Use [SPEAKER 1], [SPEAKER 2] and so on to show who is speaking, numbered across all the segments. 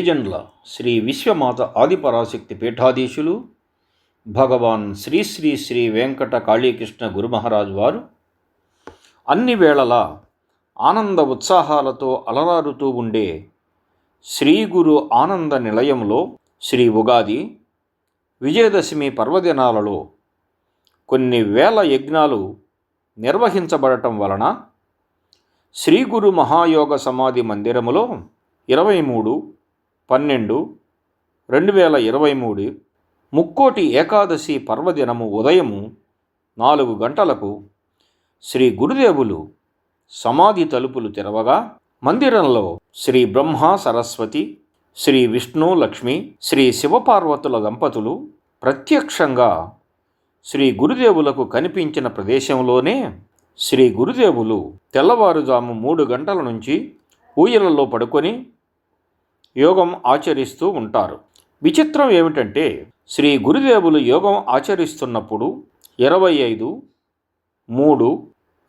[SPEAKER 1] వేజండ్ల శ్రీ విశ్వమాత ఆదిపరాశక్తి పీఠాధీశులు భగవాన్ శ్రీ శ్రీ శ్రీ వెంకట కాళీకృష్ణ గురుమహారాజ్ వారు అన్ని వేళలా ఆనంద ఉత్సాహాలతో అలరారుతూ ఉండే శ్రీ గురు ఆనంద నిలయంలో శ్రీ ఉగాది విజయదశమి పర్వదినాలలో కొన్ని వేల యజ్ఞాలు నిర్వహించబడటం వలన శ్రీ గురు మహాయోగ సమాధి మందిరములో ఇరవై మూడు పన్నెండు రెండు వేల ఇరవై మూడు ముక్కోటి ఏకాదశి పర్వదినము ఉదయము నాలుగు గంటలకు శ్రీ గురుదేవులు సమాధి తలుపులు తెరవగా మందిరంలో శ్రీ బ్రహ్మ సరస్వతి శ్రీ విష్ణు లక్ష్మి శ్రీ శివపార్వతుల దంపతులు ప్రత్యక్షంగా శ్రీ గురుదేవులకు కనిపించిన ప్రదేశంలోనే శ్రీ గురుదేవులు తెల్లవారుజాము మూడు గంటల నుంచి ఊయలలో పడుకొని యోగం ఆచరిస్తూ ఉంటారు. విచిత్రం ఏమిటంటే శ్రీ గురుదేవులు యోగం ఆచరిస్తున్నప్పుడు ఇరవై ఐదు మూడు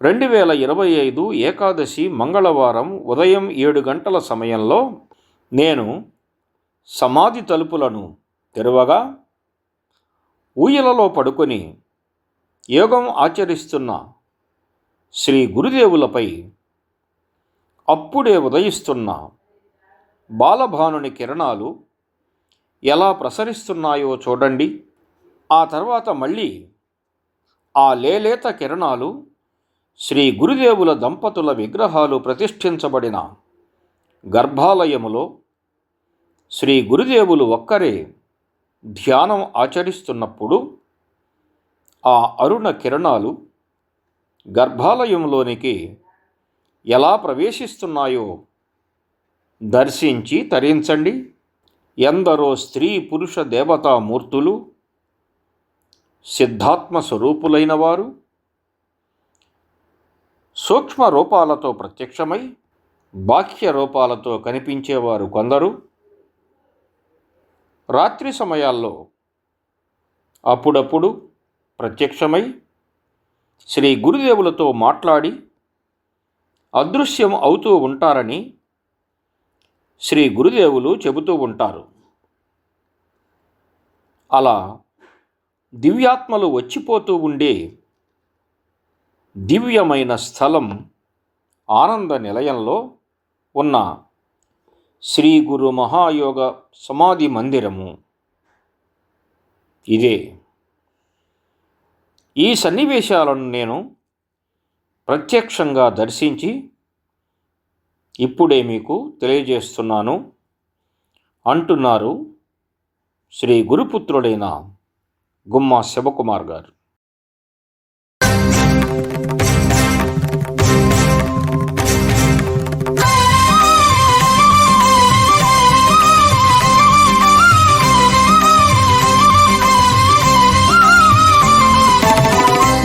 [SPEAKER 1] రెండు వేల ఇరవై ఐదు ఏకాదశి మంగళవారం ఉదయం ఏడు గంటల సమయంలో నేను సమాధి తలుపులను తెరవగా ఊయలలో పడుకొని యోగం ఆచరిస్తున్న శ్రీ గురుదేవులపై అప్పుడే ఉదయిస్తున్న బాలభానుని కిరణాలు ఎలా ప్రసరిస్తున్నాయో చూడండి. ఆ తర్వాత మళ్ళీ ఆ లేలేత కిరణాలు శ్రీ గురుదేవుల దంపతుల విగ్రహాలు ప్రతిష్ఠించబడిన గర్భాలయములో శ్రీ గురుదేవులు ఒక్కరే ధ్యానం ఆచరిస్తున్నప్పుడు ఆ అరుణ కిరణాలు గర్భాలయంలోనికి ఎలా ప్రవేశిస్తున్నాయో దర్శించి తరించండి. ఎందరో స్త్రీ పురుష దేవతామూర్తులు సిద్ధాత్మ స్వరూపులైన వారు సూక్ష్మ రూపాలతో ప్రత్యక్షమై బాహ్య రూపాలతో కనిపించేవారు కొందరు. రాత్రి సమయాల్లో అప్పుడప్పుడు ప్రత్యక్షమై శ్రీ గురుదేవులతో మాట్లాడి అదృశ్యం అవుతూ ఉంటారని శ్రీ గురుదేవులు చెబుతూ ఉంటారు. అలా దివ్యాత్మలు వచ్చిపోతూ ఉండే దివ్యమైన స్థలం ఆనంద నిలయంలో ఉన్న శ్రీ గురు మహాయోగ సమాధి మందిరము. ఇదే. ఈ సన్నివేశాలను నేను ప్రత్యక్షంగా దర్శించి ఇప్పుడే మీకు తెలియజేస్తున్నాను. అంటున్నారు శ్రీ గురుపుత్రుడైన గుమ్మా శివకుమార్ గారు.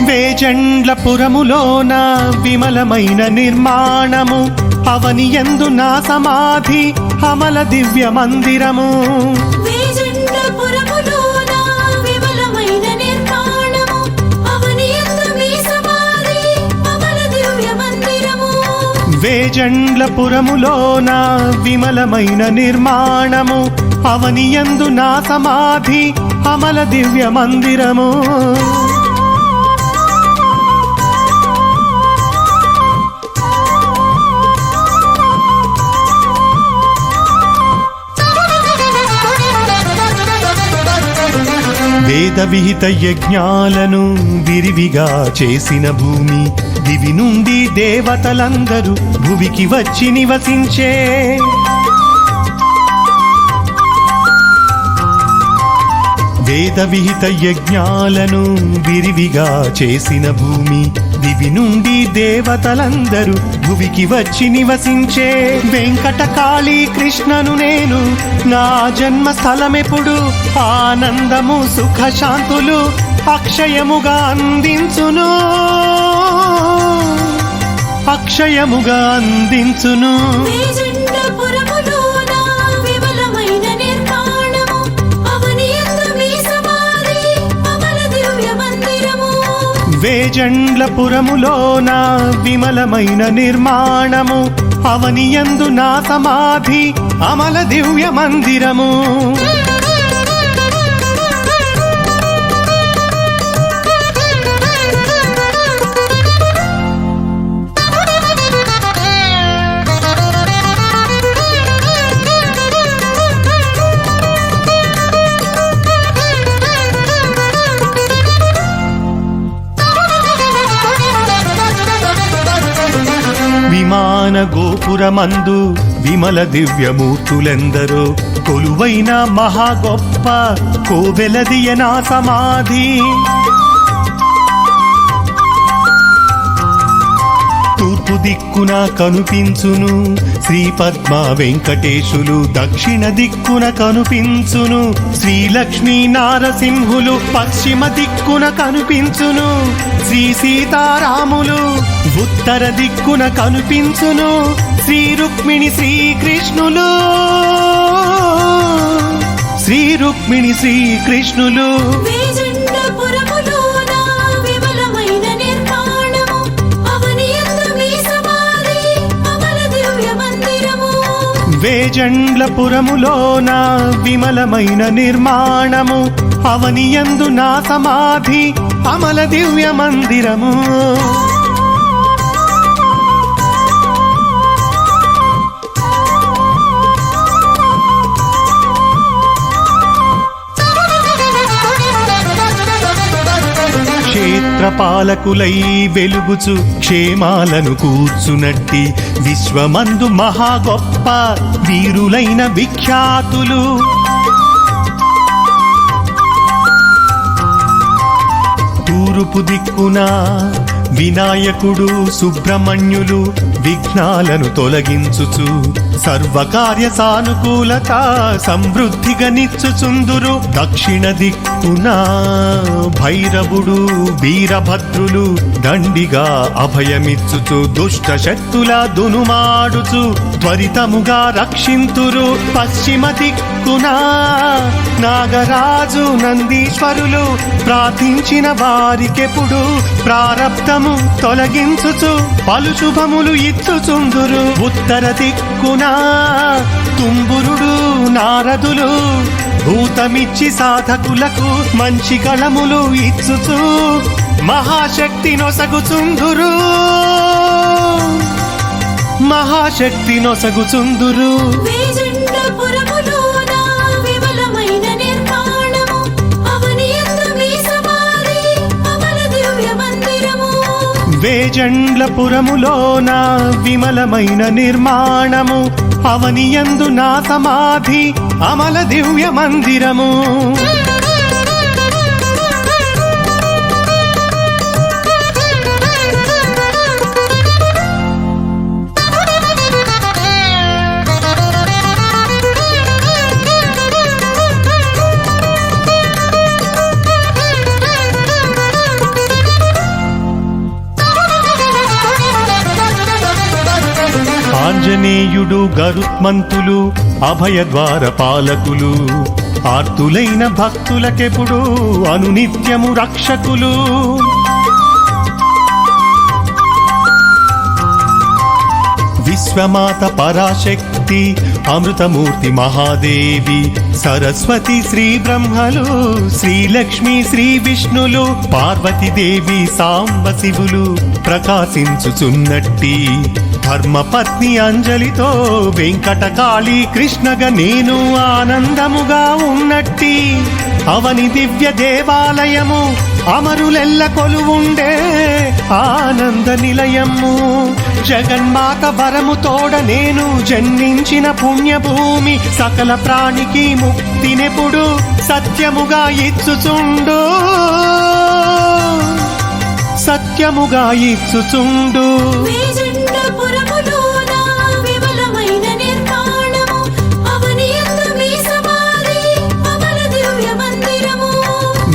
[SPEAKER 2] వేజండ్లపురములోన విమలమైన నిర్మాణము అవనియందు నా సమాధి, అమల దివ్య మందిరము.
[SPEAKER 3] వేజండ్లపురములోన విమలమైన నిర్మాణము అవనియందు
[SPEAKER 2] నా సమాధి అమల దివ్య మందిరము వేద విహిత యజ్ఞాలను విరివిగా చేసిన భూమి. దివి నుండి దేవతలందరూ భువికి వచ్చి నివసించే. వేద విహిత యజ్ఞాలను విరివిగా చేసిన భూమి. దివి నుండి దేవతలందరూ భువికి వచ్చి నివసించే వెంకట కాళీ కృష్ణను నేను. నా జన్మ స్థలమెప్పుడు ఆనందము సుఖ శాంతులు అక్షయముగా అందించును. అక్షయముగా అందించును.
[SPEAKER 3] వేజండ్లపురములోన విమలమైన నిర్మాణము. అవనియందు
[SPEAKER 2] నా సమాధి అమల దివ్య మందిరము. గోపురమందు విమల దివ్యమూర్తులెందరో? కొలువైన మహా గొప్ప కోవెలదియ నా సమాధి. తూర్పు దిక్కున కనుపించును శ్రీ పద్మ వెంకటేశులు దక్షిణ దిక్కున కనుపించును శ్రీ లక్ష్మీ నారసింహులు పశ్చిమ దిక్కున కనుపించును శ్రీ సీతారాములు ఉత్తర దిక్కున కనుపించును శ్రీ రుక్మిణి శ్రీకృష్ణులు. శ్రీ రుక్మిణి శ్రీకృష్ణులు. వేజండ్లపురములోన విమలమైన నిర్మాణము అవనియందు నా సమాధి అమల దివ్య మందిరము. పాలకులై వెలుగుచు క్షేమాలను కూర్చునట్టి విశ్వమందు మహా గొప్ప వీరులైన విఖ్యాతులు. తూర్పు దిక్కున వినాయకుడు సుబ్రహ్మణ్యులు విఘ్నాలను తొలగించుచు సర్వకార్య సానుకూలత సమృద్ధిగా నిచ్చుచుందురు దక్షిణ దిక్కు దిక్కున భైరవుడు వీరభద్రులు దండిగా అభయమిచ్చుచు దుష్ట శక్తుల దునుమాడుచు త్వరితముగా రక్షింతురు పశ్చిమ దిక్కున. నాగరాజు నందీశ్వరులు ప్రార్థించిన వారికెప్పుడు ప్రారబ్ధము తొలగించుచు పలు శుభములు ఇచ్చుచుందురు ఉత్తర దిక్కున. తుంబురుడు నారదులు భూతమిచ్చి సాధకులకు మంచి కళములు ఇచ్చుచు మహాశక్తి నొసగుచుందురు మహాశక్తి నొసగుచుందురు వేజండ్లపురములోన విమలమైన నిర్మాణము అవనియందు నా సమాధి అమల దివ్య మందిరము. గరుత్మంతులు అభయద్వార పాలకులు ఆర్తులైన భక్తులకెప్పుడు అనునిత్యము రక్షకులు. విశ్వమాత పరాశక్తి అమృతమూర్తి మహాదేవి సరస్వతి శ్రీ బ్రహ్మలు శ్రీలక్ష్మి శ్రీ విష్ణులు పార్వతీదేవి సాంబ శివులు ప్రకాశించుచున్నట్టి. ధర్మపత్ని అంజలితో వెంకటకాళి కృష్ణగా నేను ఆనందముగా ఉన్నట్టి. అవని దివ్య దేవాలయము అమరులెల్ల కొలువుండే ఆనంద నిలయము. జగన్మాత వరము తోడ నేను జన్మించిన పుణ్యభూమి సకల ప్రాణికి ముక్తినెప్పుడు సత్యముగా ఇచ్చుచుండు. సత్యముగా ఇచ్చుచుండు.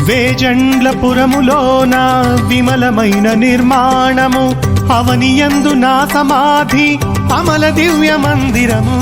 [SPEAKER 2] వేజండ్లపురములోన విమలమైన నిర్మాణము. అవనియందు నా సమాధి అమల దివ్య మందిరము.